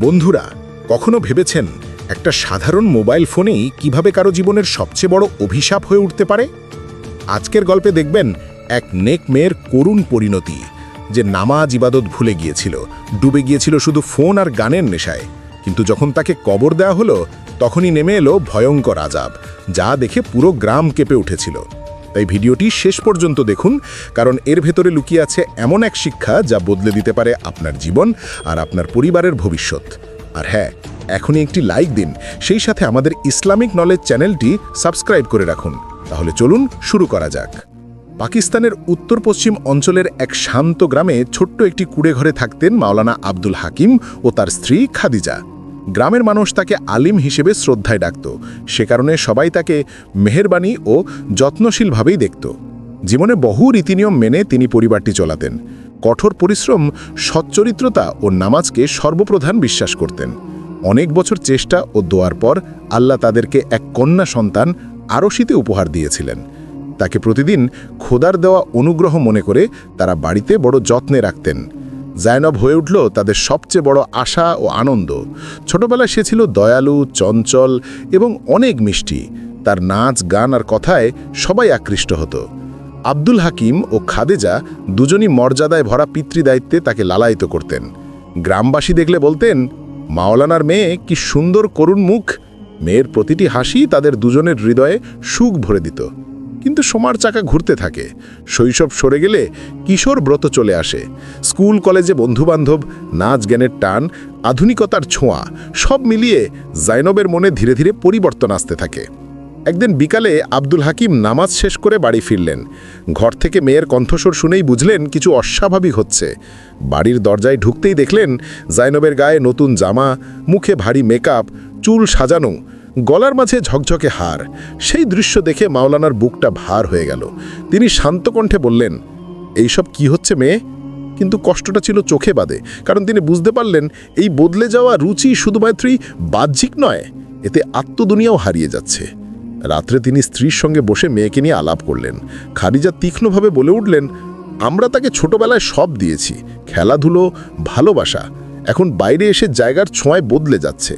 বন্ধুরা, কখনো ভেবেছেন একটা সাধারণ মোবাইল ফোনেই কীভাবে কারও জীবনের সবচেয়ে বড় অভিশাপ হয়ে উঠতে পারে? আজকের গল্পে দেখবেন এক নেক মেয়ের করুণ পরিণতি, যে নামাজ ইবাদত ভুলে গিয়েছিল, ডুবে গিয়েছিল শুধু ফোন আর গানের নেশায়। কিন্তু যখন তাকে কবর দেওয়া হলো, তখনই নেমে এলো ভয়ঙ্কর আজাব, যা দেখে পুরো গ্রাম কেঁপে উঠেছিল। তাই ভিডিওটি শেষ পর্যন্ত দেখুন, কারণ এর ভেতরে লুকিয়ে আছে এমন এক শিক্ষা যা বদলে দিতে পারে আপনার জীবন আর আপনার পরিবারের ভবিষ্যৎ। আর হ্যাঁ এখনই একটি লাইক দিন, সেই সাথে আমাদের ইসলামিক নলেজ চ্যানেলটি সাবস্ক্রাইব করে রাখুন। তাহলে চলুন শুরু করা যাক। পাকিস্তানের উত্তর পশ্চিম অঞ্চলের এক শান্ত গ্রামে ছোট্ট একটি কুড়ে ঘরে থাকতেন মাওলানা আব্দুল হাকিম ও তার স্ত্রী খাদিজা। গ্রামের মানুষ তাকে আলিম হিসেবে শ্রদ্ধায় ডাকত। সে কারণে সবাই তাকে মেহেরবানি ও যত্নশীলভাবেই দেখত। জীবনে বহু রীতিনিয়ম মেনে তিনি পরিবারটি চলাতেন। কঠোর পরিশ্রম, সচ্চরিত্রতা ও নামাজকে সর্বপ্রধান বিশ্বাস করতেন। অনেক বছর চেষ্টা ও দোয়ার পর আল্লাহ তাদেরকে এক কন্যা সন্তান আরশিতে উপহার দিয়েছিলেন। তাকে প্রতিদিন খোদার দেওয়া অনুগ্রহ মনে করে তারা বাড়িতে বড় যত্নে রাখতেন। জায়নব হয়ে উঠল তাদের সবচেয়ে বড় আশা ও আনন্দ। ছোটবেলায় সে ছিল দয়ালু, চঞ্চল এবং অনেক মিষ্টি। তার নাচ, গান আর কথায় সবাই আকৃষ্ট হতো। আব্দুল হাকিম ও খাদেজা দুজনই মর্যাদায় ভরা পিতৃদায়িত্বে তাকে লালায়িত করতেন। গ্রামবাসী দেখলে বলতেন, মাওলানার মেয়ে কি সুন্দর করুণ মুখ। মেয়ের প্রতিটি হাসি তাদের দুজনের হৃদয়ে সুখ ভরে দিত। কিন্তু সময়ের চাকা ঘুরতে থাকে। শৈশব সরে গেলে কিশোর ব্রত চলে আসে। স্কুল, কলেজে বন্ধুবান্ধব, নাচ জ্ঞানের টান, আধুনিকতার ছোঁয়া, সব মিলিয়ে জাইনবের মনে ধীরে ধীরে পরিবর্তন আসতে থাকে। একদিন বিকালে আব্দুল হাকিম নামাজ শেষ করে বাড়ি ফিরলেন। ঘর থেকে মেয়ের কণ্ঠস্বর শুনেই বুঝলেন কিছু অস্বাভাবিক হচ্ছে। বাড়ির দরজায় ঢুকতেই দেখলেন জাইনবের গায়ে নতুন জামা, মুখে ভারী মেকআপ, চুল সাজানো গলার মাঝে ঝকঝকে হার। সেই দৃশ্য দেখে মাওলানার বুকটা ভার হয়ে গেল। তিনি শান্ত কণ্ঠে বললেন, এইসব কি হচ্ছে মেয়ে? কিন্তু কষ্টটা ছিল চোখে বাদে। কারণ তিনি বুঝতে পারলেন, এই বদলে যাওয়া রুচি শুধুমাত্রই বাহ্যিক নয়, এতে আত্মদুনিয়াও হারিয়ে যাচ্ছে। রাত্রে তিনি স্ত্রীর সঙ্গে বসে মেয়েকে নিয়ে আলাপ করলেন। খারিজা তীক্ষ্ণভাবে বলে উঠলেন, আমরা তাকে ছোটবেলায় সব দিয়েছি। খেলাধুলো, ভালোবাসা। এখন বাইরে এসে জায়গার ছোঁয়ায় বদলে যাচ্ছে।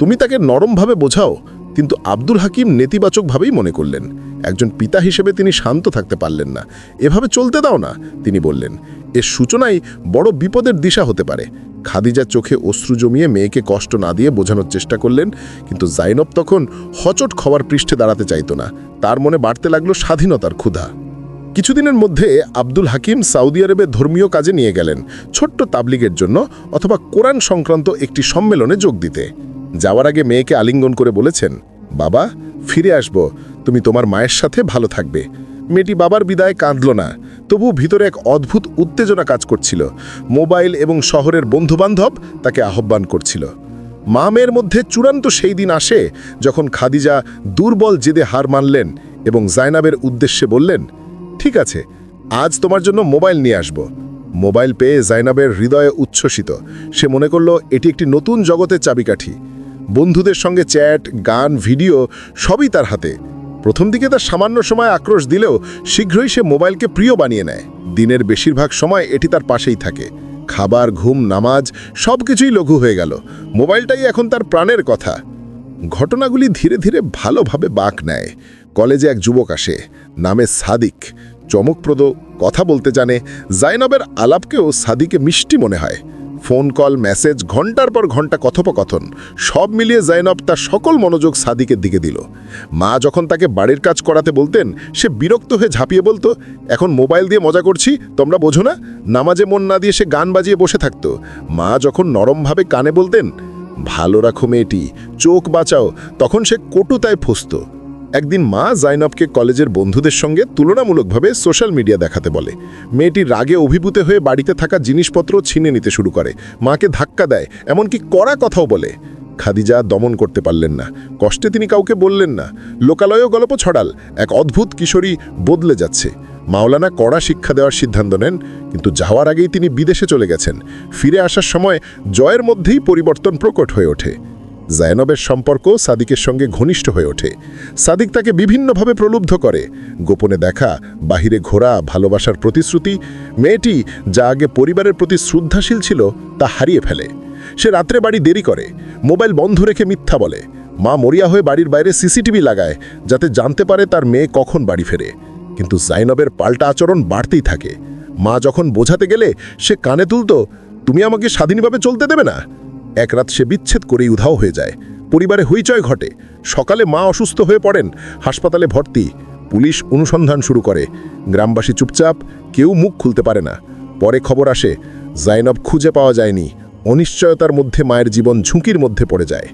তুমি তাকে নরমভাবে বোঝাও, কিন্তু আব্দুল হাকিম নেতিবাচকভাবেই মনে করলেন। একজন পিতা হিসেবে তিনি শান্ত থাকতে পারলেন না। এভাবে চলতে দাও না, তিনি বললেন। এর সূচনাই বড় বিপদের দিশা হতে পারে। খাদিজার চোখে অশ্রু জমিয়ে মেয়েকে কষ্ট না দিয়ে বোঝানোর চেষ্টা করলেন, কিন্তু জাইনব তখন হচট খবর পৃষ্ঠে দাঁড়াতে চাইতো না। তার মনে বাড়তে লাগল স্বাধীনতার ক্ষুধা। কিছুদিনের মধ্যে আব্দুল হাকিম সৌদি আরবে ধর্মীয় কাজে নিয়ে গেলেন, ছোট্ট তাবলিগের জন্য অথবা কোরআন সংক্রান্ত একটি সম্মেলনে যোগ দিতে। যাওয়ার আগে মেয়েকে আলিঙ্গন করে বলেছেন, বাবা, ফিরে আসব। তুমি তোমার মায়ের সাথে ভালো থাকবে। মেয়েটি বাবার বিদায় কাঁদল না তবু ভিতরে এক অদ্ভুত উত্তেজনা কাজ করছিল। মোবাইল এবং শহরের বন্ধুবান্ধব তাকে আহ্বান করছিল। মা মেয়ের মধ্যে চূড়ান্ত সেই দিন আসে যখন খাদিজা দুর্বল জেদে হার মানলেন এবং জায়নাবের উদ্দেশ্যে বললেন, ঠিক আছে, আজ তোমার জন্য মোবাইল নিয়ে আসব। মোবাইল পেয়ে জাইনাবের হৃদয়ে উচ্ছ্বসিত। সে মনে করল, এটি একটি নতুন জগতের চাবিকাঠি। বন্ধুদের সঙ্গে চ্যাট, গান, ভিডিও সবই তার হাতে। প্রথম দিকে তার সামান্য সময় আক্রোশ দিলেও শীঘ্রই সে মোবাইলকে প্রিয় বানিয়ে নেয়। দিনের বেশিরভাগ সময় এটি তার পাশেই থাকে। খাবার, ঘুম, নামাজ সব কিছুই লঘু হয়ে গেল। মোবাইলটাই এখন তার প্রাণের কথা। ঘটনাগুলি ধীরে ধীরে ভালোভাবে বাঁক নেয়। কলেজে এক যুবক আসে, নামে সাদিক। চমকপ্রদ, কথা বলতে জানে, জাইনবের আলাপকেও সাদিকে মিষ্টি মনে হয়। ফোন কল, মেসেজ, ঘণ্টার পর ঘণ্টা কথোপকথন, সব মিলিয়ে জাইনব তার সকল মনোযোগ সাদিকের দিকে দিল। মা যখন তাকে বাড়ির কাজ করাতে বলতেন, সে বিরক্ত হয়ে ঝাঁপিয়ে বলতো, এখন মোবাইল দিয়ে মজা করছি, তোমরা বোঝো না? নামাজে মন না দিয়ে সে গান বাজিয়ে বসে থাকতো। মা যখন নরমভাবে কানে বলতেন, ভালো রাখো মেয়েটি, চোখ বাঁচাও। তখন সে কটুতায় ফুসত। একদিন মা জাইনবকে কলেজের বন্ধুদের সঙ্গে তুলনামূলকভাবে সোশ্যাল মিডিয়া দেখাতে বলে। মেয়েটি রাগে অভিভূত হয়ে বাড়িতে থাকা জিনিসপত্র ছিনে নিতে শুরু করে। মাকে ধাক্কা দেয়, এমনকি কড়া কথাও বলে। খাদিজা দমন করতে পারলেন না। কষ্টে তিনি কাউকে বললেন না। লোকালয়ও গল্প ছড়াল। এক অদ্ভুত কিশোরী বদলে যাচ্ছে। মাওলানা কড়া শিক্ষা দেওয়ার সিদ্ধান্ত নেন, কিন্তু যাওয়ার আগেই তিনি বিদেশে চলে গেছেন। ফিরে আসার সময় জয়ের মধ্যেই পরিবর্তন প্রকট হয়ে ওঠে। জায়নবের সম্পর্ক সাদিকের সঙ্গে ঘনিষ্ঠ হয়ে ওঠে। সাদিক তাকে বিভিন্নভাবে প্রলুব্ধ করে। গোপনে দেখা, বাহিরে ঘোরা, ভালোবাসার প্রতিশ্রুতি, মেয়েটি যা আগে পরিবারের প্রতি শ্রদ্ধাশীল ছিল তা হারিয়ে ফেলে। সে রাত্রে বাড়ি দেরি করে, মোবাইল বন্ধ রেখে মিথ্যা বলে। মা মরিয়া হয়ে বাড়ির বাইরে সিসিটিভি লাগায়, যাতে জানতে পারে তার মেয়ে কখন বাড়ি ফেরে। কিন্তু জাইনবের পাল্টা আচরণ বাড়তেই থাকে। মা যখন বোঝাতে গেলে, সে কানে তুলতো, তুমি আমাকে স্বাধীনভাবে চলতে দেবে না? এক রাত সে বিচ্ছেদ করেই উধাও হয়ে যায়। পরিবারে হইচয় ঘটে। সকালে মা অসুস্থ হয়ে পড়েন। হাসপাতালে ভর্তি। পুলিশ অনুসন্ধান শুরু করে। গ্রামবাসী চুপচাপ, কেউ মুখ খুলতে পারে না। পরে খবর আসে, জাইনব খুঁজে পাওয়া যায়নি। অনিশ্চয়তার মধ্যে মায়ের জীবন ঝুঁকির মধ্যে পড়ে যায়।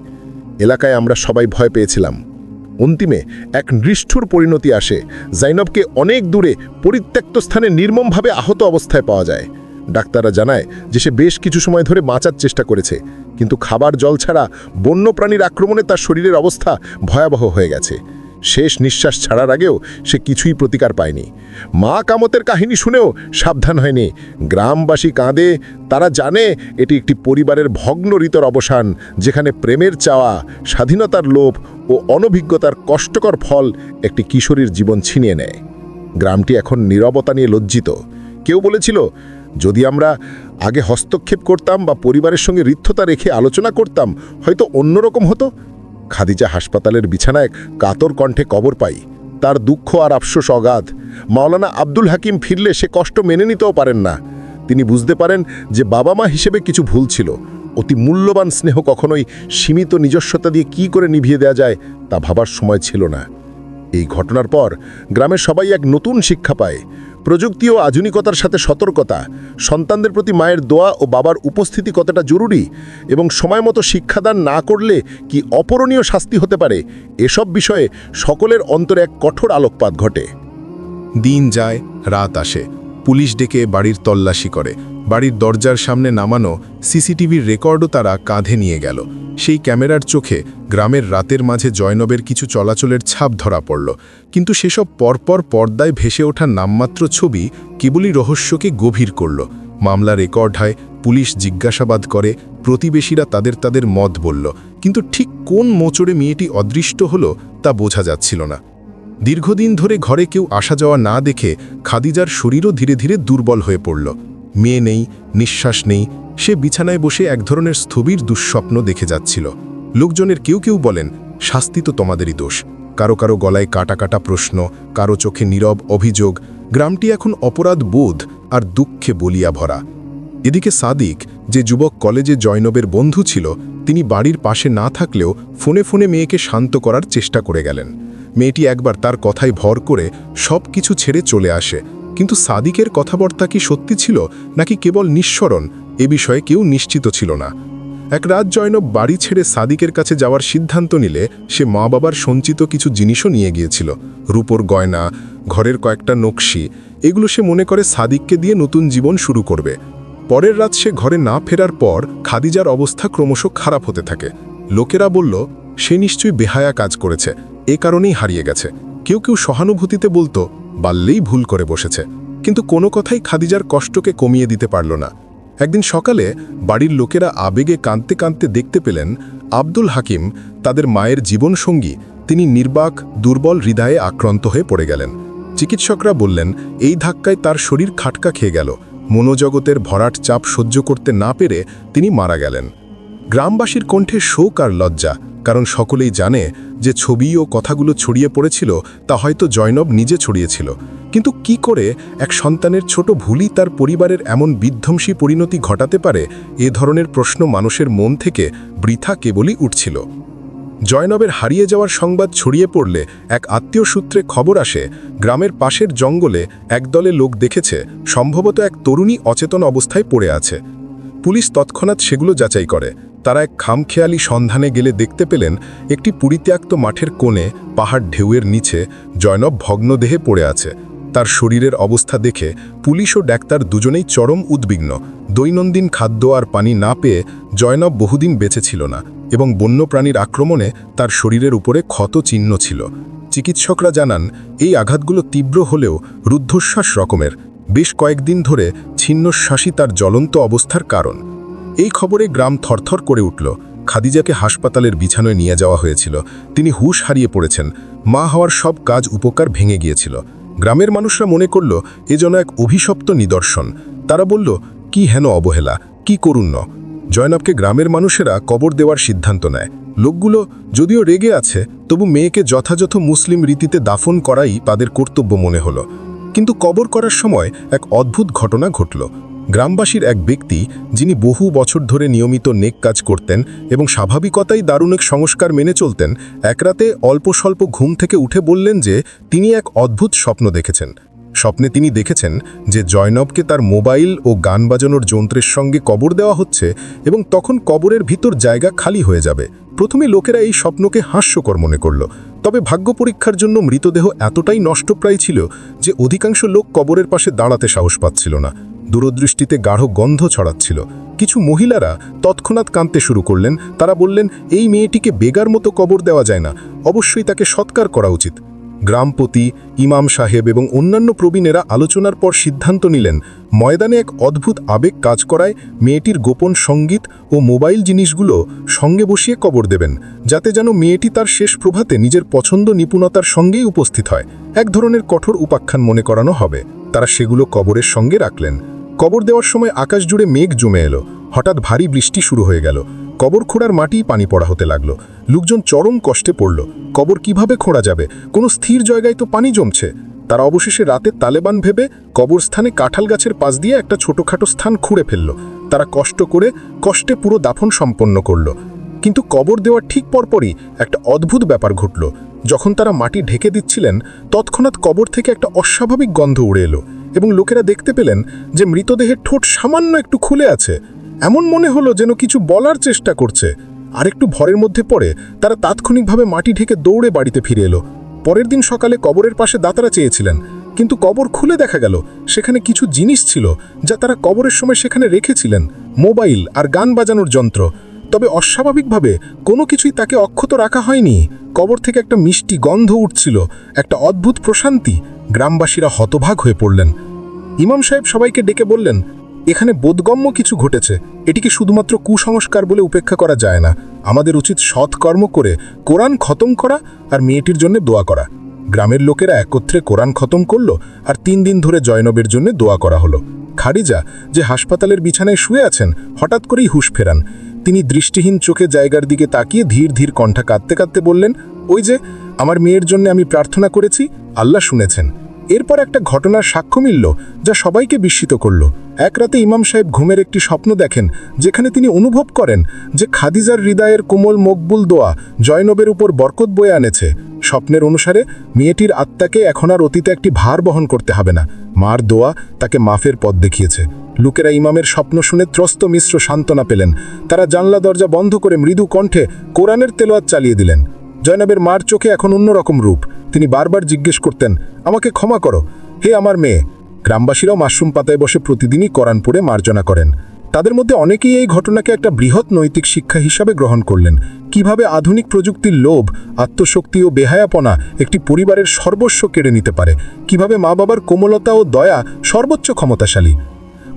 এলাকায় আমরা সবাই ভয় পেয়েছিলাম। অন্তিমে এক নিষ্ঠুর পরিণতি আসে। জাইনবকে অনেক দূরে, পরিত্যক্ত স্থানে নির্মমভাবে আহত অবস্থায় পাওয়া যায়। ডাক্তাররা জানায় যে সে বেশ কিছু সময় ধরে বাঁচার চেষ্টা করেছে, কিন্তু খাবার জল ছাড়া বন্যপ্রাণীর আক্রমণে তার শরীরের অবস্থা ভয়াবহ হয়ে গেছে। শেষ নিঃশ্বাস ছাড়ার আগেও সে কিছুই প্রতিকার পায়নি। মা কামতের কাহিনী শুনেও সাবধান হয়নি। গ্রামবাসী কাঁদে। তারা জানে এটি একটি পরিবারের ভগ্ন ঋতর অবসান, যেখানে প্রেমের চাওয়া, স্বাধীনতার লোভ ও অনভিজ্ঞতার কষ্টকর ফল একটি কিশোরীর জীবন ছিনিয়ে নেয়। গ্রামটি এখন নীরবতা নিয়ে লজ্জিত। কেউ বলেছিল যদি আমরা আগে হস্তক্ষেপ করতাম বা পরিবারের সঙ্গে ঋদ্ধতা রেখে আলোচনা করতাম, হয়তো অন্যরকম হতো। খাদিজা হাসপাতালের বিছানায় কাতর কণ্ঠে কবর পাই। তার দুঃখ আর আফসোস অগাধ। মাওলানা আব্দুল হাকিম ফিরলে সে কষ্ট মেনে নিতেও পারেন না। তিনি বুঝতে পারেন যে বাবা মা হিসেবে কিছু ভুল ছিল। অতি মূল্যবান স্নেহ কখনোই সীমিত নিজস্বতা দিয়ে কি করে নিভিয়ে দেওয়া যায়, তা ভাবার সময় ছিল না। এই ঘটনার পর গ্রামের সবাই এক নতুন শিক্ষা পায়। প্রযুক্তি ও আধুনিকতার সাথে সতর্কতা, সন্তানদের প্রতি মায়ের দোয়া ও বাবার উপস্থিতি কতটা জরুরি এবং সময় মতো শিক্ষাদান না করলে কি অপরণীয় শাস্তি হতে পারে, এসব বিষয়ে সকলের অন্তরে এক কঠোর আলোকপাত ঘটে। দিন যায়, রাত আসে। পুলিশ ডেকে বাড়ির তল্লাশি করে। বাড়ির দরজার সামনে নামানো সিসিটিভির রেকর্ডও তারা কাঁধে নিয়ে গেল। সেই ক্যামেরার চোখে গ্রামের রাতের মাঝে জয়নবের কিছু চলাচলের ছাপ ধরা পড়ল। কিন্তু সেসব পরপর পর্দায় ভেসে ওঠা নামমাত্র ছবি কেবলই রহস্যকে গভীর করল। মামলা রেকর্ড হয়, পুলিশ জিজ্ঞাসাবাদ করে, প্রতিবেশীরা তাদের তাদের মত বলল। কিন্তু ঠিক কোন মোচড়ে মেয়েটি অদৃষ্ট হলো তা বোঝা যাচ্ছিল না। দীর্ঘদিন ধরে ঘরে কেউ আসা যাওয়া না দেখে খাদিজার শরীরও ধীরে ধীরে দুর্বল হয়ে পড়ল। মেয়ে নেই, নিঃশ্বাস নেই, সে বিছানায় বসে এক ধরনের স্থবির দুঃস্বপ্ন দেখে যাচ্ছিল। লোকজনের কেউ কেউ বলেন, শাস্তি তো তোমাদেরই দোষ। কারও কারও গলায় কাটা কাটা প্রশ্ন, কারও চোখে নীরব অভিযোগ, গ্রামটি এখন অপরাধ বোধ আর দুঃখে বলিয়া ভরা। এদিকে সাদিক, যে যুবক কলেজে জয়নবের বন্ধু ছিল, তিনি বাড়ির পাশে না থাকলেও ফোনে ফোনে মেয়েকে শান্ত করার চেষ্টা করে গেলেন। মেয়েটি একবার তার কথায় ভর করে সব কিছু ছেড়ে চলে আসে। কিন্তু সাদিকের কথাবার্তা কি সত্যি ছিল, নাকি কেবল নিঃস্মরণ? এ বিষয়ে কেউ নিশ্চিত ছিল না। এক রাত জয়নব বাড়ি ছেড়ে সাদিকের কাছে যাওয়ার সিদ্ধান্ত নিলে সে মা বাবার সঞ্চিত কিছু জিনিসও নিয়ে গিয়েছিল। রূপোর গয়না, ঘরের কয়েকটা নকশি, এগুলো সে মনে করে সাদিককে দিয়ে নতুন জীবন শুরু করবে। পরের রাত সে ঘরে না ফেরার পর খাদিজার অবস্থা ক্রমশ খারাপ হতে থাকে। লোকেরা বলল, সে নিশ্চয়ই বেহায়া কাজ করেছে। এ কারণেই হারিয়ে গেছে। কেউ কেউ সহানুভূতিতে বলতো বাল্যেই ভুল করে বসেছে। কিন্তু কোনো কথাই খাদিজার কষ্টকে কমিয়ে দিতে পারল না। একদিন সকালে বাড়ির লোকেরা আবেগে কাঁদতে কাঁদতে দেখতে পেলেন আব্দুল হাকিম তাদের মায়ের জীবনসঙ্গী, তিনি নির্বাক, দুর্বল হৃদয়ে আক্রান্ত হয়ে পড়ে গেলেন। চিকিৎসকরা বললেন, এই ধাক্কায় তার শরীর খাটকা খেয়ে গেল। মনোজগতের ভরাট চাপ সহ্য করতে না পেরে তিনি মারা গেলেন। গ্রামবাসীর কণ্ঠে শোক আর লজ্জা, কারণ সকলেই জানে যে ছবি ও কথাগুলো ছড়িয়ে পড়েছিল তা হয়তো জয়নব নিজে ছড়িয়েছিল। কিন্তু কি করে এক সন্তানের ছোট ভুলই তার পরিবারের এমন বিধ্বংসী পরিণতি ঘটাতে পারে, এ ধরনের প্রশ্ন মানুষের মন থেকে বৃথা কেবলই উঠছিল। জয়নবের হারিয়ে যাওয়ার সংবাদ ছড়িয়ে পড়লে এক আত্মীয় সূত্রে খবর আসে, গ্রামের পাশের জঙ্গলে একদলে লোক দেখেছে, সম্ভবত এক তরুণী অচেতন অবস্থায় পড়ে আছে। পুলিশ তৎক্ষণাৎ সেগুলো যাচাই করে। তারা এক খামখেয়ালি সন্ধানে গেলে দেখতে পেলেন একটি পরিত্যক্ত মাঠের কোণে পাহাড় ঢেউয়ের নিচে জয়নব ভগ্নদেহে পড়ে আছে। তার শরীরের অবস্থা দেখে পুলিশ ও ডাক্তার দুজনেই চরম উদ্বিগ্ন। দৈনন্দিন খাদ্য আর পানি না পেয়ে জয়নব বহুদিন বেঁচে ছিল না এবং বন্যপ্রাণীর আক্রমণে তার শরীরের উপরে ক্ষত চিহ্ন ছিল। চিকিৎসকরা জানান, এই আঘাতগুলো তীব্র হলেও রুদ্ধশ্বাস রকমের। বেশ কয়েকদিন ধরে ছিন্নশ্বাসী তার জ্বলন্ত অবস্থার কারণ। এই খবরে গ্রাম থরথর করে উঠল। খাদিজাকে হাসপাতালের বিছানায় নিয়ে যাওয়া হয়েছিল। তিনি হুশ হারিয়ে পড়েছেন। মা হওয়ার সব কাজ উপকার ভেঙে গিয়েছিল। গ্রামের মানুষরা মনে করল, এ যেন এক অভিশপ্ত নিদর্শন। তারা বলল, কি হেন অবহেলা, কি করুণ্য? জয়নাবকে গ্রামের মানুষেরা কবর দেওয়ার সিদ্ধান্ত নেয়। লোকগুলো, যদিও রেগে আছে, তবু মেয়েকে যথাযথ মুসলিম রীতিতে দাফন করাই তাদের কর্তব্য মনে হলো। কিন্তু কবর করার সময় এক অদ্ভুত ঘটনা ঘটল। গ্রামবাসীর এক ব্যক্তি, যিনি বহু বছর ধরে নিয়মিত নেক কাজ করতেন এবং স্বাভাবিকতাই দারুণিক সংস্কার মেনে চলতেন, এক রাতে অল্প স্বল্প ঘুম থেকে উঠে বললেন যে, তিনি এক অদ্ভুত স্বপ্ন দেখেছেন। স্বপ্নে তিনি দেখেছেন যে, জয়নবকে তার মোবাইল ও গান বাজানোর যন্ত্রের সঙ্গে কবর দেওয়া হচ্ছে এবং তখন কবরের ভিতর জায়গা খালি হয়ে যাবে। প্রথমে লোকেরা এই স্বপ্নকে হাস্যকর মনে করল, তবে ভাগ্য পরীক্ষার জন্য মৃতদেহ এতটাই নষ্টপ্রায় ছিল যে, অধিকাংশ লোক কবরের পাশে দাঁড়াতে সাহস পাচ্ছিল না। দূরদৃষ্টিতে গাঢ় গন্ধ ছড়াচ্ছিল। কিছু মহিলারা তৎক্ষণাৎ কাঁদতে শুরু করলেন। তারা বললেন, এই মেয়েটিকে বেগার মতো কবর দেওয়া যায় না। অবশ্যই তাকে সৎকার করা উচিত। গ্রামপতি, ইমাম সাহেব এবং অন্যান্য প্রবীণেরা আলোচনার পর সিদ্ধান্ত নিলেন, ময়দানে এক অদ্ভুত আবেগ কাজ করায় মেয়েটির গোপন সংগীত ও মোবাইল জিনিসগুলো সঙ্গে বসিয়ে কবর দেবেন, যাতে যেন মেয়েটি তার শেষ প্রভাতে নিজের পছন্দ নিপুণতার সঙ্গেই উপস্থিত হয়। এক ধরনের কঠোর উপাখ্যান মনে করানো হবে। তারা সেগুলো কবরের সঙ্গে রাখলেন। কবর দেওয়ার সময় আকাশ জুড়ে মেঘ জমে এলো। হঠাৎ ভারী বৃষ্টি শুরু হয়ে গেল। কবর খোঁড়ার মাটি পানি পড়া হতে লাগল। লোকজন চরম কষ্টে পড়ল। কবর কীভাবে খোঁড়া যাবে? কোনো স্থির জায়গায় তো পানি জমছে। তারা অবশেষে রাতে তালেবান ভেবে কবরস্থানে কাঁঠাল গাছের পাশ দিয়ে একটা ছোটোখাটো স্থান খুঁড়ে ফেলল। তারা কষ্ট করে কষ্টে পুরো দাফন সম্পন্ন করল। কিন্তু কবর দেওয়ার ঠিক পরপরই একটা অদ্ভুত ব্যাপার ঘটল। যখন তারা মাটি ঢেকে দিচ্ছিলেন, তৎক্ষণাৎ কবর থেকে একটা অস্বাভাবিক গন্ধ উড়ে এলো। এবং লোকেরা দেখতে পেলেন যে মৃতদেহের ঠোঁট সামান্য একটু খুলে আছে। এমন মনে হলো যেন কিছু বলার চেষ্টা করছে। আর একটু ভরের মধ্যে পড়ে তারা তাৎক্ষণিকভাবে মাটি ঢেকে দৌড়ে বাড়িতে ফিরে এলো। পরের দিন সকালে কবরের পাশে দাতারা চেয়েছিলেন, কিন্তু কবর খুলে দেখা গেল। সেখানে কিছু জিনিস ছিল যা তারা কবরের সময় সেখানে রেখেছিলেন। মোবাইল আর গান বাজানোর যন্ত্র। তবে অস্বাভাবিকভাবে কোনো কিছুই তাকে অক্ষত রাখা হয়নি। কবর থেকে একটা মিষ্টি গন্ধ উঠছিল, একটা অদ্ভুত প্রশান্তি। গ্রামবাসীরা হতভাগ হয়ে পড়লেন। ইমাম সাহেব সবাইকে ডেকে বললেন, এখানে বোধগম্য কিছু ঘটেছে। এটিকে শুধুমাত্র কুসংস্কার বলে উপেক্ষা করা যায় না? আমাদের উচিত সৎকর্ম করে কোরআন খতম করা আর মেয়েটির জন্য দোয়া করা। গ্রামের লোকেরা একত্রে কোরআন খতম করল আর তিন দিন ধরে জয়নবের জন্য দোয়া করা হলো। খারিজা যে হাসপাতালের বিছানায় শুয়ে আছেন, হঠাৎ করেই হুশ ফেরান। তিনি দৃষ্টিহীন চোখে জায়গার দিকে তাকিয়ে ধীর ধীর কণ্ঠা কাঁদতে কাঁদতে বললেন, ওই যে, আমার মেয়ের জন্য আমি প্রার্থনা করেছি, আল্লাহ শুনেছেন। এরপর একটা ঘটনার সাক্ষ্য মিলল, যা সবাইকে বিস্মিত করল। এক রাতে ইমাম সাহেব ঘুমের একটি স্বপ্ন দেখেন, যেখানে তিনি অনুভব করেন যে খাদিজার হৃদয়ের কোমল মকবুল দোয়া জয়নবের উপর বরকত বয়ে আনেছে। স্বপ্নের অনুসারে, মেয়েটির আত্মাকে এখন আর অতীতে একটি ভার বহন করতে হবে না। মার দোয়া তাকে মাফের পথ দেখিয়েছে। লোকেরা ইমামের স্বপ্ন শুনে ত্রস্ত মিশ্র সান্ত্বনা পেলেন। তারা জানলা দরজা বন্ধ করে মৃদু কণ্ঠে কোরআনের তেলোয়াত চালিয়ে দিলেন। জয়নাবের মার চোখে এখন অন্যরকম রূপ। তিনি বারবার জিজ্ঞেস করতেন, আমাকে ক্ষমা করো। হে আমার মেয়ে। গ্রামবাসীরাও মাশরুম পাতায় বসে প্রতিদিনই কোরআন পড়ে মার্জনা করেন। তাদের মধ্যে অনেকেই এই ঘটনাকে একটা বৃহৎ নৈতিক শিক্ষা হিসাবে গ্রহণ করলেন। কীভাবে আধুনিক প্রযুক্তির লোভ, আত্মশক্তি ও বেহায়াপনা একটি পরিবারের সর্বস্ব কেড়ে নিতে পারে? কীভাবে মা বাবার কোমলতা ও দয়া সর্বোচ্চ ক্ষমতাশালী?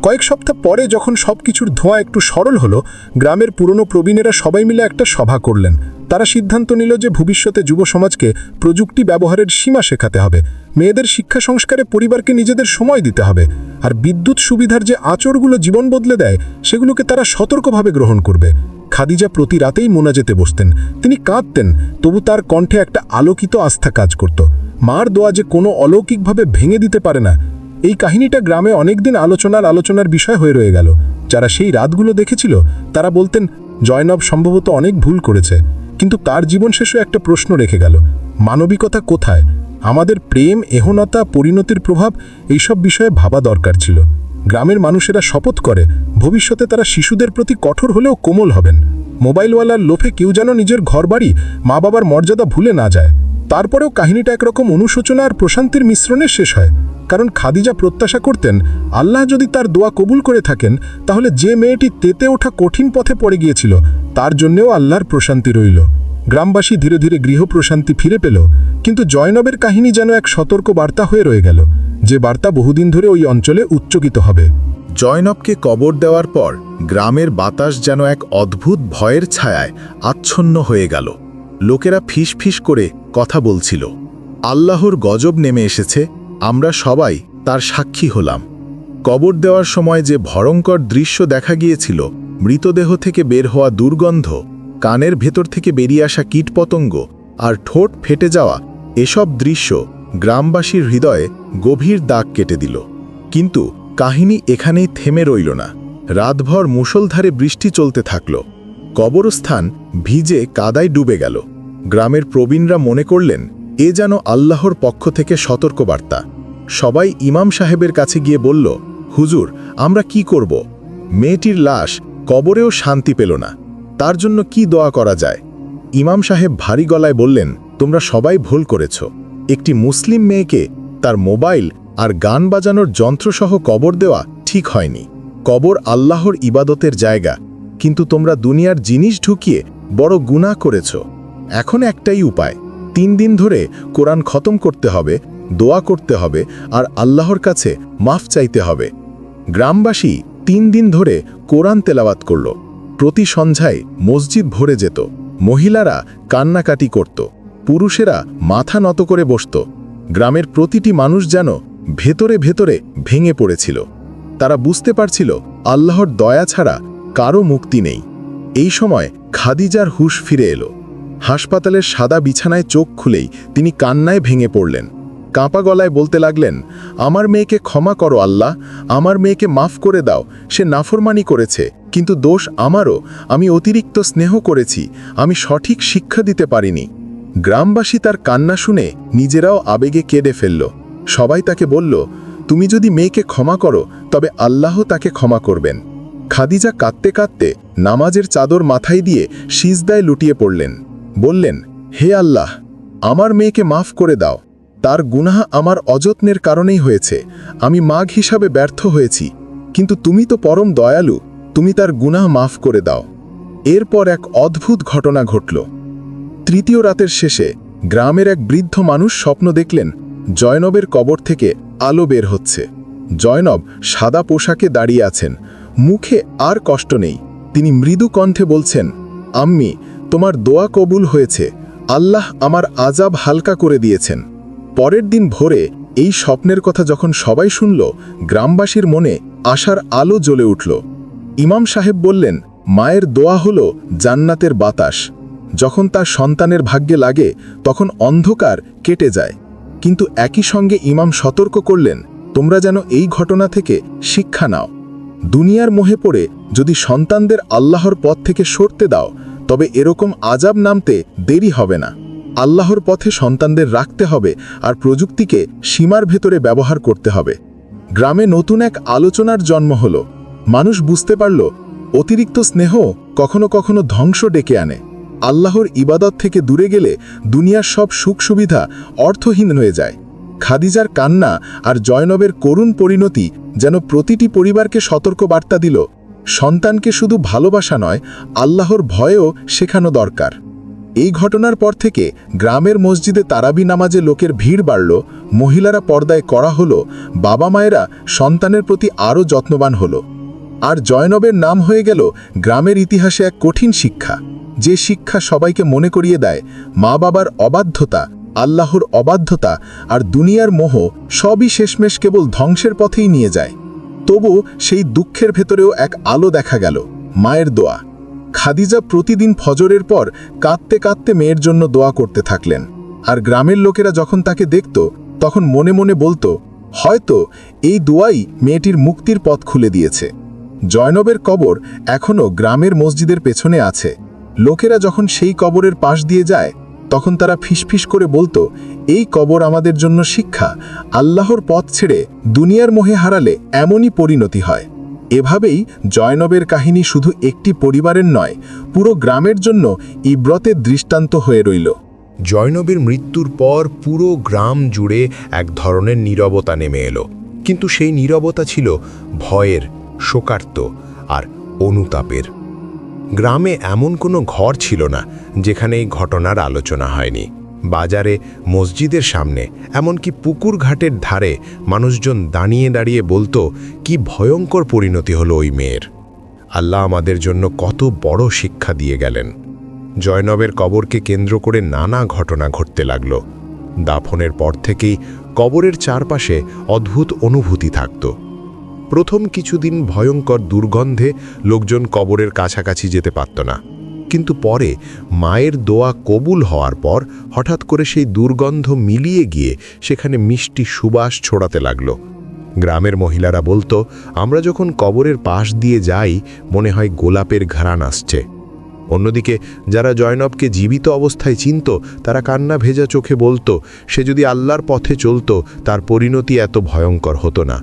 কয়েক সপ্তাহ পরে যখন সব কিছুর ধোঁয়া একটু সরল হলো, গ্রামের পুরনো প্রবীণেরা সবাই মিলে একটা সভা করলেন। তারা সিদ্ধান্ত নিল যে ভবিষ্যতে যুব সমাজকে প্রযুক্তি ব্যবহারের সীমা শেখাতে হবে। মেয়েদের শিক্ষা সংস্কারে পরিবারকে নিজেদের সময় দিতে হবে। আর বিদ্যুৎ সুবিধার যে আচরগুলো জীবন বদলে দেয়, সেগুলোকে তারা সতর্কভাবে গ্রহণ করবে। খাদিজা প্রতি রাতেই মোনাজেতে বসতেন। তিনি কাঁদতেন, তবু তার কণ্ঠে একটা আলোকিত আস্থা কাজ করত। মার দোয়া যে কোনো অলৌকিকভাবে ভেঙে দিতে পারে না, এই কাহিনীটা গ্রামে অনেকদিন আলোচনার আলোচনার বিষয় হয়ে রয়ে গেল। যারা সেই রাতগুলো দেখেছিল, তারা বলতেন, জয়নব সম্ভবত অনেক ভুল করেছে, কিন্তু তার জীবন শেষে একটা প্রশ্ন রেখে গেল, মানবিকতা কোথায়? আমাদের প্রেম, এহনতা, পরিণতির প্রভাব, এইসব বিষয়ে ভাবা দরকার ছিল। গ্রামের মানুষেরা শপথ করে, ভবিষ্যতে তারা শিশুদের প্রতি কঠোর হলেও কোমল হবেন। মোবাইলওয়ালার লোভে কেউ যেন নিজের ঘরবাড়ি মা বাবার মর্যাদা ভুলে না যায়। তারপরেও কাহিনীটা একরকম অনুশোচনা আর প্রশান্তির মিশ্রণে শেষ হয়। কারণ খাদিজা প্রত্যাশা করতেন, আল্লাহ যদি তার দোয়া কবুল করে থাকেন, তাহলে যে মেয়েটি তেতে ওঠা কঠিন পথে পড়ে গিয়েছিল তার জন্যেও আল্লাহর প্রশান্তি রইল। গ্রামবাসী ধীরে ধীরে গৃহ প্রশান্তি ফিরে পেল, কিন্তু জয়নবের কাহিনী যেন এক সতর্ক বার্তা হয়ে রয়ে গেল, যে বার্তা বহুদিন ধরে ওই অঞ্চলে উচ্চকিত হবে। জয়নবকে কবর দেওয়ার পর গ্রামের বাতাস যেন এক অদ্ভুত ভয়ের ছায়ায় আচ্ছন্ন হয়ে গেল। লোকেরা ফিস ফিস করে কথা বলছিল। আল্লাহর গজব নেমে এসেছে, আমরা সবাই তার সাক্ষী হলাম। কবর দেওয়ার সময় যে ভয়ঙ্কর দৃশ্য দেখা গিয়েছিল, মৃতদেহ থেকে বের হওয়া দুর্গন্ধ, কানের ভেতর থেকে বেরিয়ে আসা কীটপতঙ্গ আর ঠোঁট ফেটে যাওয়া এসব দৃশ্য গ্রামবাসীর হৃদয়ে গভীর দাগ কেটে দিল। কিন্তু কাহিনী এখানেই থেমে রইল না। রাতভর মুষলধারে বৃষ্টি চলতে থাকল। কবরস্থান ভিজে কাদায় ডুবে গেল। গ্রামের প্রবীণরা মনে করলেন, এ যেন আল্লাহর পক্ষ থেকে সতর্কবার্তা। সবাই ইমাম সাহেবের কাছে গিয়ে বলল, হুজুর, আমরা কি করব? মেয়েটির লাশ কবরেও শান্তি পেল না। তার জন্য কি দোয়া করা যায়? ইমাম সাহেব ভারী গলায় বললেন, তোমরা সবাই ভুল করেছ। একটি মুসলিম মেয়েকে তার মোবাইল আর গান বাজানোর যন্ত্রসহ কবর দেওয়া ঠিক হয়নি। কবর আল্লাহর ইবাদতের জায়গা, কিন্তু তোমরা দুনিয়ার জিনিস ঢুকিয়ে বড় গুনাহ করেছ। এখন একটাই উপায়, তিন দিন ধরে কোরআন খতম করতে হবে দোয়া করতে হবে আর আল্লাহর কাছে মাফ চাইতে হবে। গ্রামবাসী তিন দিন ধরে কোরআন তেলাওয়াত করল। প্রতি সন্ধ্যায় মসজিদ ভরে যেত। মহিলারা কান্নাকাটি করত। পুরুষেরা মাথা নত করে বসত। গ্রামের প্রতিটি মানুষ যেন ভেতরে ভেতরে ভেঙে পড়েছিল। তারা বুঝতে পারছিল, আল্লাহর দয়া ছাড়া কারও মুক্তি নেই। এই সময় খাদিজার হুশ ফিরে এলো। হাসপাতালের সাদা বিছানায় চোখ খুলেই তিনি কান্নায় ভেঙে পড়লেন। কাঁপা গলায় বলতে লাগলেন, আমার মেয়েকে ক্ষমা করো আল্লাহ, আমার মেয়েকে মাফ করে দাও, সে নাফরমানি করেছে, কিন্তু দোষ আমারও, আমি অতিরিক্ত স্নেহ করেছি, আমি সঠিক শিক্ষা দিতে পারিনি। গ্রামবাসী তার কান্না শুনে নিজেরাও আবেগে কেঁদে ফেলল। সবাই তাকে বলল, তুমি যদি মেয়েকে ক্ষমা করো, তবে আল্লাহ তাকে ক্ষমা করবেন। খাদিজা কাঁদতে কাঁদতে নামাজের চাদর মাথায় দিয়ে সিজদায় লুটিয়ে পড়লেন। বললেন, হে আল্লাহ, আমার মেয়েকে মাফ করে দাও তার গুনাহ আমার অযত্নের কারণেই হয়েছে। আমি মাঘ হিসাবে ব্যর্থ হয়েছি, কিন্তু তুমি তো পরম দয়ালু, তুমি তার গুনাহ মাফ করে দাও। এরপর এক অদ্ভুত ঘটনা ঘটল। তৃতীয় রাতের শেষে গ্রামের এক বৃদ্ধ মানুষ স্বপ্ন দেখলেন, জয়নবের কবর থেকে আলো বের হচ্ছে। জয়নব সাদা পোশাকে দাঁড়িয়ে আছেন, মুখে আর কষ্ট নেই। তিনি মৃদু কণ্ঠে বলছেন, আম্মি, তোমার দোয়া কবুল হয়েছে। আল্লাহ আমার আজাব হালকা করে দিয়েছেন। পরের দিন ভোরে এই স্বপ্নের কথা যখন সবাই শুনল, গ্রামবাসীর মনে আশার আলো জ্বলে উঠল। ইমাম সাহেব বললেন, মায়ের দোয়া হল জান্নাতের বাতাস। যখন তার সন্তানের ভাগ্যে লাগে, তখন অন্ধকার কেটে যায়। কিন্তু একই সঙ্গে ইমাম সতর্ক করলেন, তোমরা যেন এই ঘটনা থেকে শিক্ষা নাও। দুনিয়ার মোহে পড়ে যদি সন্তানদের আল্লাহর পথ থেকে সরতে দাও, তবে এরকম আজাব নামতে দেরি হবে না। আল্লাহর পথে সন্তানদের রাখতে হবে আর প্রযুক্তিকে সীমার ভেতরে ব্যবহার করতে হবে। গ্রামে নতুন এক আলোচনার জন্ম হল। মানুষ বুঝতে পারল, অতিরিক্ত স্নেহ কখনো কখনো ধ্বংস ডেকে আনে। আল্লাহর ইবাদত থেকে দূরে গেলে দুনিয়ার সব সুখ সুবিধা অর্থহীন হয়ে যায়। খাদিজার কান্না আর জয়নবের করুণ পরিণতি যেন প্রতিটি পরিবারকে সতর্ক বার্তা দিল, সন্তানকে শুধু ভালোবাসা নয়, আল্লাহর ভয়েও শেখানো দরকার। এই ঘটনার পর থেকে গ্রামের মসজিদে তারাবি নামাজে লোকের ভিড় বাড়ল, মহিলারা পর্দায় করা হলো, বাবা মায়েরা সন্তানের প্রতি আরও যত্নবান হলো। আর জয়নবের নাম হয়ে গেল গ্রামের ইতিহাসে এক কঠিন শিক্ষা। যে শিক্ষা সবাইকে মনে করিয়ে দেয়, মা বাবার অবাধ্যতা, আল্লাহর অবাধ্যতা আর দুনিয়ার মোহ সবই শেষমেশ কেবল ধ্বংসের পথেই নিয়ে যায়। তবু সেই দুঃখের ভেতরেও এক আলো দেখা গেল, মায়ের দোয়া। খাদিজা প্রতিদিন ফজরের পর কাঁদতে কাঁদতে মেয়ের জন্য দোয়া করতে থাকলেন। আর গ্রামের লোকেরা যখন তাকে দেখত, তখন মনে মনে বলতো, হয়তো এই দোয়াই মেয়েটির মুক্তির পথ খুলে দিয়েছে। জয়নবের কবর এখনও গ্রামের মসজিদের পেছনে আছে। লোকেরা যখন সেই কবরের পাশ দিয়ে যায়, তখন তারা ফিসফিস করে বলতো, এই কবর আমাদের জন্য শিক্ষা। আল্লাহর পথ ছেড়ে দুনিয়ার মোহে হারালে এমনই পরিণতি হয়। এভাবেই জয়নবের কাহিনী শুধু একটি পরিবারের নয়, পুরো গ্রামের জন্য ইব্রতের দৃষ্টান্ত হয়ে রইল। জয়নবের মৃত্যুর পর পুরো গ্রাম জুড়ে এক ধরনের নীরবতা নেমে এলো। কিন্তু সেই নীরবতা ছিল ভয়ের, শোকার্ত আর অনুতাপের। গ্রামে এমন কোনো ঘর ছিল না, যেখানে এই ঘটনার আলোচনা হয়নি। বাজারে, মসজিদের সামনে, এমনকি পুকুর ঘাটের ধারে মানুষজন দাঁড়িয়ে দাঁড়িয়ে বলতো, কি ভয়ঙ্কর পরিণতি হলো ওই মেয়ের। আল্লাহ আমাদের জন্য কত বড় শিক্ষা দিয়ে গেলেন। জয়নবের কবরকে কেন্দ্র করে নানা ঘটনা ঘটতে লাগল। দাফনের পর থেকেই কবরের চারপাশে অদ্ভুত অনুভূতি থাকত। প্রথম কিছুদিন ভয়ঙ্কর দুর্গন্ধে লোকজন কবরের কাছাকাছি যেতে পারত না। কিন্তু পরে মায়ের দোয়া কবুল হওয়ার পর হঠাৎ করে সেই দুর্গন্ধ মিলিয়ে গিয়ে সেখানে মিষ্টি সুবাস ছড়াতে লাগল। গ্রামের মহিলারা বলতো, আমরা যখন কবরের পাশ দিয়ে যাই, মনে হয় গোলাপের ঘ্রাণ আসছে। অন্যদিকে যারা জয়নবকে জীবিত অবস্থায় চিনত, তারা কান্না ভেজা চোখে বলতো, সে যদি আল্লাহর পথে চলতো, তার পরিণতি এত ভয়ঙ্কর হতো না।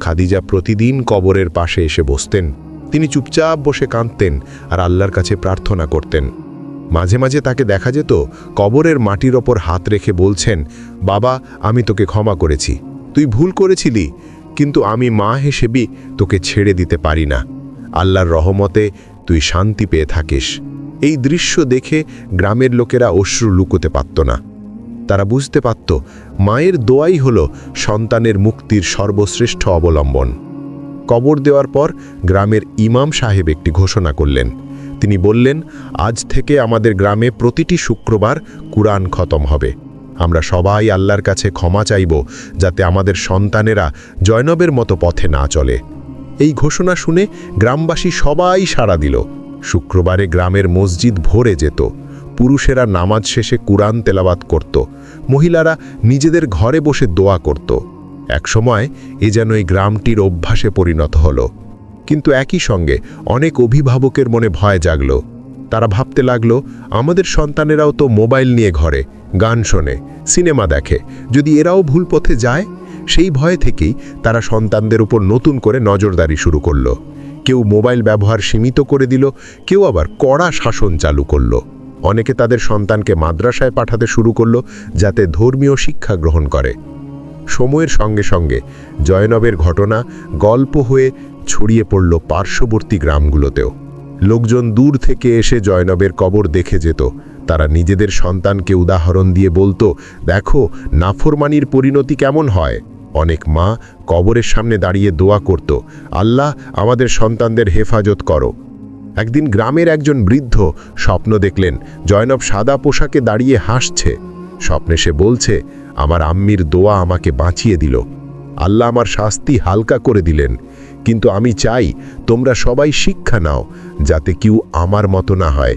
খাদিজা প্রতিদিন কবরের পাশে এসে বসতেন। তিনি চুপচাপ বসে কাঁদতেন আর আল্লাহর কাছে প্রার্থনা করতেন। মাঝে মাঝে তাকে দেখা যেত, কবরের মাটির ওপর হাত রেখে বলছেন, বাবা, আমি তোকে ক্ষমা করেছি। তুই ভুল করেছিলি, কিন্তু আমি মা হিসেবে তোকে ছেড়ে দিতে পারি না। আল্লাহর রহমতে তুই শান্তি পেয়ে থাকিস। এই দৃশ্য দেখে গ্রামের লোকেরা অশ্রু লুকোতে পারত না। তারা বুঝতে পারত, মায়ের দোয়াই হল সন্তানের মুক্তির সর্বশ্রেষ্ঠ অবলম্বন। কবর দেওয়ার পর গ্রামের ইমাম সাহেব একটি ঘোষণা করলেন। তিনি বললেন, আজ থেকে আমাদের গ্রামে প্রতিটি শুক্রবার কুরআন খতম হবে। আমরা সবাই আল্লাহর কাছে ক্ষমা চাইব, যাতে আমাদের সন্তানেরা জয়নবের মতো পথে না চলে। এই ঘোষণা শুনে গ্রামবাসী সবাই সাড়া দিল। শুক্রবারে গ্রামের মসজিদ ভরে যেত। পুরুষেরা নামাজ শেষে কুরআন তেলাবাত করত। মহিলারা নিজেদের ঘরে বসে দোয়া করত। একসময় এ যেন এই গ্রামটির অভ্যাসে পরিণত হলো। কিন্তু একই সঙ্গে অনেক অভিভাবকের মনে ভয় জাগল। তারা ভাবতে লাগল, আমাদের সন্তানেরাও তো মোবাইল নিয়ে ঘরে, গান শোনে, সিনেমা দেখে। যদি এরাও ভুল পথে যায়? সেই ভয় থেকেই তারা সন্তানদের উপর নতুন করে নজরদারি শুরু করল। কেউ মোবাইল ব্যবহার সীমিত করে দিল, কেউ আবার কড়া শাসন চালু করল। অনেকে তাদের সন্তানকে মাদ্রাসায় পাঠাতে শুরু করল, যাতে ধর্মীয় শিক্ষা গ্রহণ করে। সময়ের সঙ্গে সঙ্গে জয়নবের ঘটনা গল্প হয়ে ছড়িয়ে পড়ল পার্শ্ববর্তী গ্রামগুলোতেও। লোকজন দূর থেকে এসে জয়নবের কবর দেখে যেত। তারা নিজেদের সন্তানকে উদাহরণ দিয়ে বলতো, দেখো, নাফরমানির পরিণতি কেমন হয়? অনেক মা কবরের সামনে দাঁড়িয়ে দোয়া করত, আল্লাহ আমাদের সন্তানদের হেফাজত করো। একদিন গ্রামের একজন বৃদ্ধ স্বপ্ন দেখলেন, জয়নব সাদা পোশাকে দাঁড়িয়ে হাসছে। স্বপ্নে সে বলছে আমার আম্মির দোয়া আমাকে বাঁচিয়ে দিল। আল্লাহ আমার শাস্তি হালকা করে দিলেন। কিন্তু আমি চাই তোমরা সবাই শিক্ষা নাও, যাতে কেউ আমার মতো না হয়।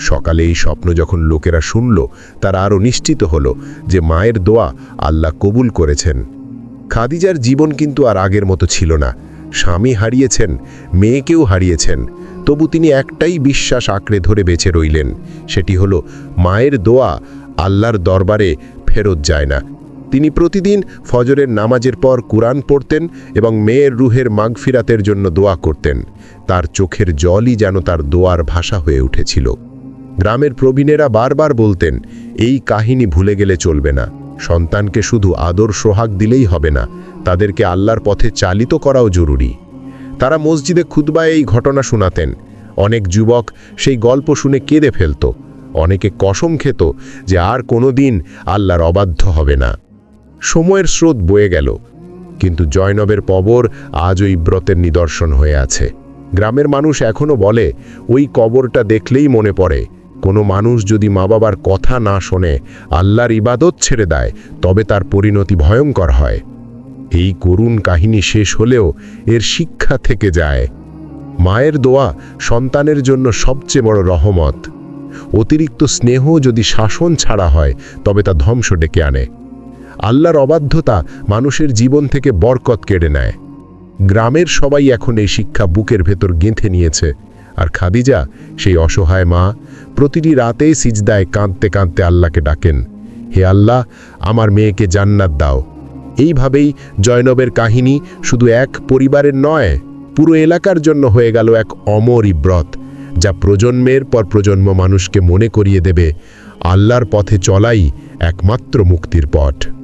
সকালে এই স্বপ্ন যখন লোকেরা শুনল, তারা আরও নিশ্চিত হলো যে মায়ের দোয়া আল্লাহ কবুল করেছেন। খাদিজার জীবন কিন্তু আর আগের মতো ছিল না। স্বামী হারিয়েছেন, মেয়েকেও হারিয়েছেন। তবু তিনি একটাই বিশ্বাস আঁকড়ে ধরে বেঁচে রইলেন, সেটি হলো মায়ের দোয়া আল্লাহর দরবারে ফেরত যায় না। তিনি প্রতিদিন ফজরের নামাজের পর কুরআন পড়তেন এবং মেয়ের রুহের মাগফিরাতের জন্য দোয়া করতেন। তার চোখের জলই যেন তার দোয়ার ভাষা হয়ে উঠেছিল। গ্রামের প্রবীণেরা বারবার বলতেন, এই কাহিনী ভুলে গেলে চলবে না। সন্তানকে শুধু আদর সোহাগ দিলেই হবে না। তাদেরকে আল্লাহর পথে চালিত করাও জরুরি। তারা মসজিদে খুতবায় এই ঘটনা শোনাতেন। অনেক যুবক সেই গল্প শুনে কেঁদে ফেলত। অনেকে কসম খেত যে আর কোনো দিন আল্লাহর অবাধ্য হবে না। সময়ের স্রোত বয়ে গেল, কিন্তু জয়নবের কবর আজ ওই ব্রতের নিদর্শন হয়ে আছে। গ্রামের মানুষ এখনও বলে, ওই কবরটা দেখলেই মনে পড়ে। কোনো মানুষ যদি মা বাবার কথা না শোনে, আল্লাহর ইবাদত ছেড়ে দেয়, তবে তার পরিণতি ভয়ঙ্কর হয়। এই করুণ কাহিনী শেষ হলেও এর শিক্ষা থেকে যায়। মায়ের দোয়া সন্তানের জন্য সবচেয়ে বড় রহমত। অতিরিক্ত স্নেহ যদি শাসন ছাড়া হয়, তবে তা ধ্বংস ডেকে আনে। আল্লাহর অবাধ্যতা মানুষের জীবন থেকে বরকত কেড়ে নেয়। গ্রামের সবাই এখন এই শিক্ষা বুকের ভেতর গেঁথে নিয়েছে, আর খাদিজা, সেই অসহায় মা, প্রতিটি রাতেই সিজদায় কাঁদতে কাঁদতে আল্লাহকে ডাকেন, হে আল্লাহ, আমার মেয়েকে জান্নাত দাও। এইভাবেই জয়নবের কাহিনী শুধু এক পরিবারের নয়, পুরো এলাকার জন্য হয়ে গেল এক অমর ইব্রত যা প্রজন্মের পর প্রজন্ম মানুষকে মনে করিয়ে দেবে আল্লাহর পথে চলাই একমাত্র মুক্তির পথ।